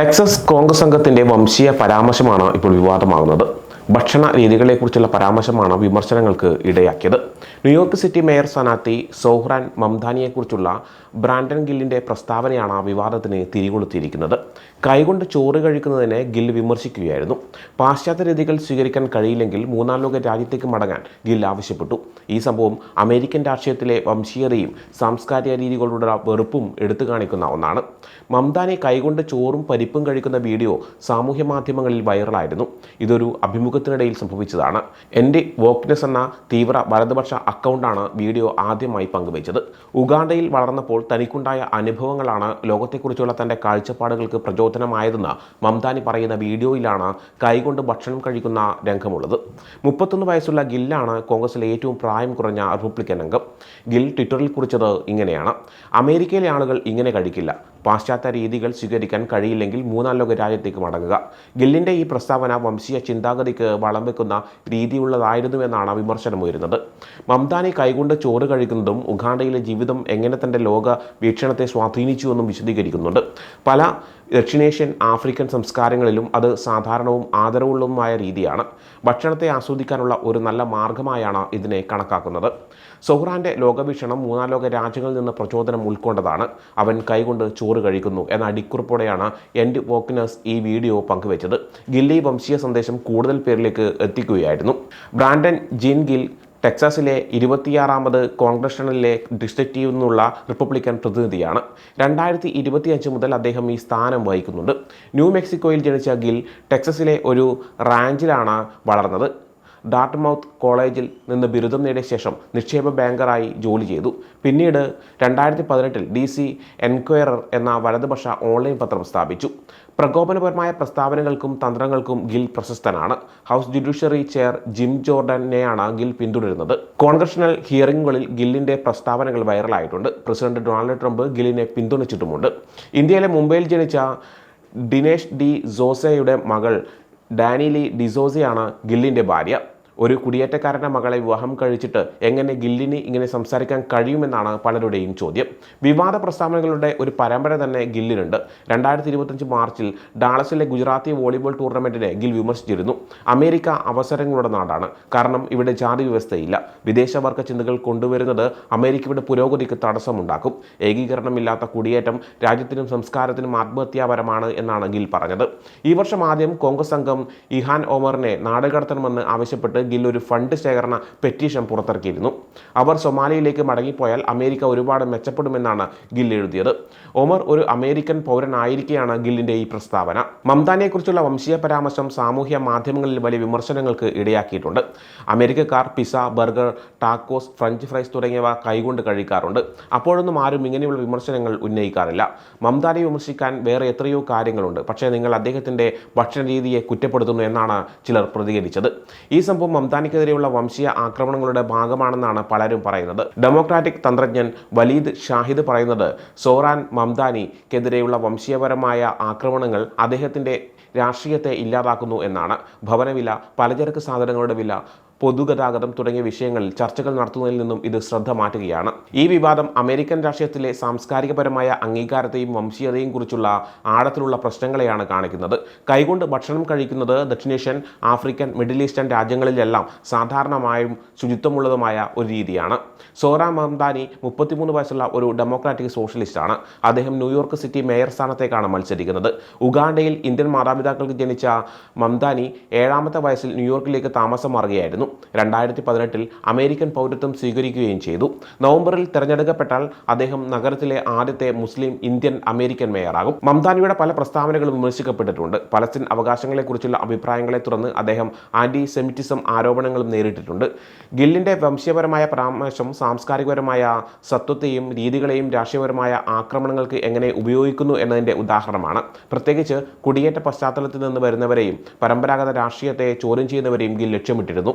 Texas Congress സംഘത്തിന്റെ വംശീയ പരാമർശമാണ് ഇപ്പോൾ വിവാദമാകുന്നത്. ഭക്ഷണ രീതികളെക്കുറിച്ചുള്ള പരാമർശമാണ് വിമർശനങ്ങൾക്ക് ഇടയാക്കിയത്. ന്യൂയോർക്ക് സിറ്റി മേയർ സ്ഥാനാർത്ഥി സോഹ്റാൻ മംദാനിയെക്കുറിച്ചുള്ള ബ്രാൻഡൻ ഗില്ലിന്റെ പ്രസ്താവനയാണ് വിവാദത്തിന് തിരികൊളുത്തിയിരിക്കുന്നത്. കൈകൊണ്ട് ചോറ് കഴിക്കുന്നതിനെ ഗിൽ വിമർശിക്കുകയായിരുന്നു. പാശ്ചാത്യ രീതികൾ സ്വീകരിക്കാൻ കഴിയില്ലെങ്കിൽ മൂന്നാം ലോക രാജ്യത്തേക്ക് മടങ്ങാൻ ഗിൽ ആവശ്യപ്പെട്ടു. ഈ സംഭവം അമേരിക്കൻ രാഷ്ട്രീയത്തിലെ വംശീയതയും സാംസ്കാരിക രീതികളുടെ വെറുപ്പും എടുത്തു കാണിക്കുന്ന ഒന്നാണ്. മംദാനി കൈകൊണ്ട് ചോറും പരിപ്പും കഴിക്കുന്ന വീഡിയോ സാമൂഹ്യ മാധ്യമങ്ങളിൽ വൈറലായിരുന്നു. ഇതൊരു അഭിമുഖത്തിനിടയിൽ സംഭവിച്ചതാണ്. എന്റെ വോക്ക്നെസ് എന്ന തീവ്ര വലതുപക്ഷ അക്കൗണ്ടാണ് വീഡിയോ ആദ്യമായി പങ്കുവച്ചത്. ഉഗാണ്ടയിൽ വളർന്നപ്പോൾ തനിക്കുണ്ടായ അനുഭവങ്ങളാണ് ലോകത്തെക്കുറിച്ചുള്ള തന്റെ കാഴ്ചപ്പാടുകൾക്ക് പ്രചോദനമായതെന്ന് മംതാനി പറയുന്ന വീഡിയോയിലാണ് കൈകൊണ്ട് ഭക്ഷണം കഴിക്കുന്ന രംഗമുള്ളത്. മുപ്പത്തൊന്ന് വയസ്സുള്ള ഗില്ലാണ് കോൺഗ്രസിലെ ഏറ്റവും പ്രായം കുറഞ്ഞ റിപ്പബ്ലിക്കൻ അംഗം. ഗിൽ ട്വിറ്ററിൽ കുറിച്ചത് ഇങ്ങനെയാണ്. അമേരിക്കയിലെ ആളുകൾ ഇങ്ങനെ കഴിക്കില്ല. പാശ്ചാത്യ രീതികൾ സ്വീകരിക്കാൻ കഴിയില്ലെങ്കിൽ മൂന്നാം ലോക രാജ്യത്തേക്ക് മടങ്ങുക. ഗില്ലിന്റെ ഈ പ്രസ്താവന വംശീയ ചിന്താഗതിക്ക് വളം വെക്കുന്ന രീതിയുള്ളതായിരുന്നുവെന്നാണ് വിമർശനമുയരുന്നത്. മംതാനി കൈകൊണ്ട് ചോറ് കഴിക്കുന്നതും ഉഗാണ്ടയിലെ ജീവിതം എങ്ങനെ തന്റെ ലോക വീക്ഷണത്തെ സ്വാധീനിച്ചുവെന്നും വിശദീകരിക്കുന്നുണ്ട്. പല ദക്ഷിണേഷ്യൻ ആഫ്രിക്കൻ സംസ്കാരങ്ങളിലും അത് സാധാരണവും ആദരവുള്ളതുമായ രീതിയാണ്. ഭക്ഷണത്തെ ആസ്വദിക്കാനുള്ള ഒരു നല്ല മാർഗമായാണ് ഇതിനെ കണക്കാക്കുന്നത്. സൊഹ്റാന്റെ ലോകവീക്ഷണം മൂന്നാം ലോക രാജ്യങ്ങളിൽ നിന്ന് പ്രചോദനം ഉൾക്കൊണ്ടതാണ്. അവൻ കൈകൊണ്ട് ചോറ് കഴിക്കുന്നു എന്ന അടിക്കുറിപ്പോടെയാണ് എൻഡ് വോക്കിനേഴ്സ് ഈ വീഡിയോ പങ്കുവച്ചത്. ഗില്ലി വംശീയ സന്ദേശം കൂടുതൽ പേരിലേക്ക് എത്തിക്കുകയായിരുന്നു. ബ്രാൻഡൻ ജിൻ ഗിൽ ടെക്സാസിലെ ഇരുപത്തിയാറാമത് കോൺഗ്രഷണലിലെ ഡിസ്ട്രിക്റ്റിൽ നിന്നുള്ള റിപ്പബ്ലിക്കൻ പ്രതിനിധിയാണ്. രണ്ടായിരത്തി ഇരുപത്തിയഞ്ച് മുതൽ അദ്ദേഹം ഈ സ്ഥാനം വഹിക്കുന്നുണ്ട്. ന്യൂ മെക്സിക്കോയിൽ ജനിച്ച ഗിൽ ടെക്സസിലെ ഒരു റാഞ്ചിലാണ് വളർന്നത്. ഡാർട്ട്മൗത്ത് കോളേജിൽ നിന്ന് ബിരുദം നേടിയ ശേഷം നിക്ഷേപ ബാങ്കറായി ജോലി ചെയ്തു. പിന്നീട് രണ്ടായിരത്തി പതിനെട്ടിൽ ഡി സി എൻക്വയറർ എന്ന വലതുപക്ഷ ഓൺലൈൻ പത്രം സ്ഥാപിച്ചു. പ്രകോപനപരമായ പ്രസ്താവനകൾക്കും തന്ത്രങ്ങൾക്കും ഗിൽ പ്രശസ്തനാണ്. ഹൗസ് ജുഡീഷ്യറി ചെയർ ജിം ജോർഡനെയാണ് ഗിൽ പിന്തുടരുന്നത്. കോൺഗ്രഷണൽ ഹിയറിംഗുകളിൽ ഗില്ലിന്റെ പ്രസ്താവനകൾ വൈറലായിട്ടുണ്ട്. പ്രസിഡന്റ് ഡൊണാൾഡ് ട്രംപ് ഗില്ലിനെ പിന്തുണച്ചിട്ടുമുണ്ട്. ഇന്ത്യയിലെ മുംബൈയിൽ ജനിച്ച ഡിനേഷ് ഡി ജോസയുടെ മകൾ ഡാനിലി ഡിസോസയാണ് ഗില്ലിന്റെ ഭാര്യ. ഒരു കുടിയേറ്റക്കാരന്റെ മകളെ വിവാഹം കഴിച്ചിട്ട് എങ്ങനെ ഗില്ലിന് ഇങ്ങനെ സംസാരിക്കാൻ കഴിയുമെന്നാണ് പലരുടെയും ചോദ്യം. വിവാദ പ്രസ്താവനകളുടെ ഒരു പരമ്പര തന്നെ ഗില്ലിനുണ്ട്. രണ്ടായിരത്തി ഇരുപത്തഞ്ച് മാർച്ചിൽ ഡാളസിലെ ഗുജറാത്തി വോളിബോൾ ടൂർണമെന്റിനെ ഗിൽ വിമർശിച്ചിരുന്നു. അമേരിക്ക അവസരങ്ങളുടെ നാടാണ്. കാരണം ഇവിടെ ജാതി വ്യവസ്ഥയില്ല. വിദേശവർഗ ചിന്തകൾ കൊണ്ടുവരുന്നത് അമേരിക്കയുടെ പുരോഗതിക്ക് തടസ്സമുണ്ടാക്കും. ഏകീകരണമില്ലാത്ത കുടിയേറ്റം രാജ്യത്തിനും സംസ്കാരത്തിനും ആത്മഹത്യാപരമാണ് എന്നാണ് ഗിൽ പറഞ്ഞത്. ഈ വർഷം ആദ്യം കോൺഗ്രസ് അംഗം ഇഹാൻ ഓമറിനെ നാടുകടത്തണമെന്ന് ആവശ്യപ്പെട്ട് ഗിൽ ഒരു ഫണ്ട് ശേഖരണ പെറ്റീഷൻ പുറത്തിറക്കിയിരുന്നു. അവർ സൊമാലിയയിലേക്ക് മടങ്ങിപ്പോയാൽ അമേരിക്ക ഒരുപാട് മെച്ചപ്പെടുമെന്നാണ് ഗിൽ എഴുതിയത്. ഒമർ ഒരു അമേരിക്കൻ പൗരനായിരിക്കെയാണ് ഗില്ലിന്റെ ഈ പ്രസ്താവന. മംതാനെക്കുറിച്ചുള്ള വംശീയ പരാമർശം സാമൂഹ്യ മാധ്യമങ്ങളിൽ വലിയ വിമർശനങ്ങൾക്ക് ഇടയാക്കിയിട്ടുണ്ട്. അമേരിക്കക്കാർ pizza burger tacos French fries തുടങ്ങിയവ കൈകൊണ്ട് കഴിക്കാറുണ്ട്. അപ്പോഴൊന്നും ആരും ഇങ്ങനെയുള്ള വിമർശനങ്ങൾ ഉന്നയിക്കാറില്ല. മംതാനെ വിമർശിക്കാൻ വേറെ എത്രയോ കാര്യങ്ങളുണ്ട്. പക്ഷേ നിങ്ങൾ അദ്ദേഹത്തിന്റെ ഭക്ഷണ രീതിയെ കുറ്റപ്പെടുത്തുന്നു എന്നാണ് ചിലർ പ്രതികരിച്ചത്. ഈ സംഭവം മംതാനിക്കെതിരെയുള്ള വംശീയ ആക്രമണങ്ങളുടെ ഭാഗമാണെന്നാണ് പലരും പറയുന്നത്. ഡെമോക്രാറ്റിക് തന്ത്രജ്ഞൻ വലീദ് ഷാഹിദ് പറയുന്നത് സോറാൻ മംതാനിക്കെതിരെയുള്ള വംശീയപരമായ ആക്രമണങ്ങൾ അദ്ദേഹത്തിന്റെ രാഷ്ട്രീയത്തെ ഇല്ലാതാക്കുന്നു എന്നാണ് ഭവനവില പലചരക്ക് സാധനങ്ങളുടെ വില പൊതുഗതാഗതം തുടങ്ങിയ വിഷയങ്ങളിൽ ചർച്ചകൾ നടത്തുന്നതിൽ നിന്നും ഇത് ശ്രദ്ധ മാറ്റുകയാണ്. ഈ വിവാദം അമേരിക്കൻ രാഷ്ട്രീയത്തിലെ സാംസ്കാരികപരമായ അംഗീകാരത്തെയും വംശീയതയും കുറിച്ചുള്ള ആഴത്തിലുള്ള പ്രശ്നങ്ങളെയാണ് കാണിക്കുന്നത്. കൈകൊണ്ട് ഭക്ഷണം കഴിക്കുന്നത് ദക്ഷിണേഷ്യൻ ആഫ്രിക്കൻ മിഡിൽ ഈസ്റ്റേൺ രാജ്യങ്ങളിലെല്ലാം സാധാരണമായും ശുചിത്വമുള്ളതുമായ ഒരു രീതിയാണ്. സോറ മംദാനി മുപ്പത്തിമൂന്ന് വയസ്സുള്ള ഒരു ഡെമോക്രാറ്റിക് സോഷ്യലിസ്റ്റാണ്. അദ്ദേഹം ന്യൂയോർക്ക് സിറ്റി മേയർ സ്ഥാനത്തേക്കാണ് മത്സരിക്കുന്നത്. ഉഗാണ്ടയിൽ ഇന്ത്യൻ മാതാപിതാക്കൾക്ക് ജനിച്ച മംദാനി ഏഴാമത്തെ വയസ്സിൽ ന്യൂയോർക്കിലേക്ക് താമസം മാറുകയായിരുന്നു രണ്ടായിരത്തി പതിനെട്ടിൽ അമേരിക്കൻ പൗരത്വം സ്വീകരിക്കുകയും ചെയ്തു. നവംബറിൽ തിരഞ്ഞെടുക്കപ്പെട്ടാൽ അദ്ദേഹം നഗരത്തിലെ ആദ്യത്തെ മുസ്ലിം ഇന്ത്യൻ അമേരിക്കൻ മേയറാകും. മംതാനിയുടെ പല പ്രസ്താവനകളും വിമർശിക്കപ്പെട്ടിട്ടുണ്ട്. പലസ്തീൻ അവകാശങ്ങളെക്കുറിച്ചുള്ള അഭിപ്രായങ്ങളെ തുടർന്ന് അദ്ദേഹം ആന്റി സെമിറ്റിസം ആരോപണങ്ങളും നേരിട്ടിട്ടുണ്ട്. ഗില്ലിന്റെ വംശീയപരമായ പരാമർശം സാംസ്കാരികപരമായ സത്വത്തെയും രീതികളെയും രാഷ്ട്രീയപരമായ ആക്രമണങ്ങൾക്ക് എങ്ങനെ ഉപയോഗിക്കുന്നു എന്നതിന്റെ ഉദാഹരണമാണ്. പ്രത്യേകിച്ച് കുടിയേറ്റ പശ്ചാത്തലത്തിൽ നിന്ന് വരുന്നവരെയും പരമ്പരാഗത രാഷ്ട്രീയത്തെ ചോദ്യം ചെയ്യുന്നവരെയും ഗിൽ ലക്ഷ്യമിട്ടിരുന്നു.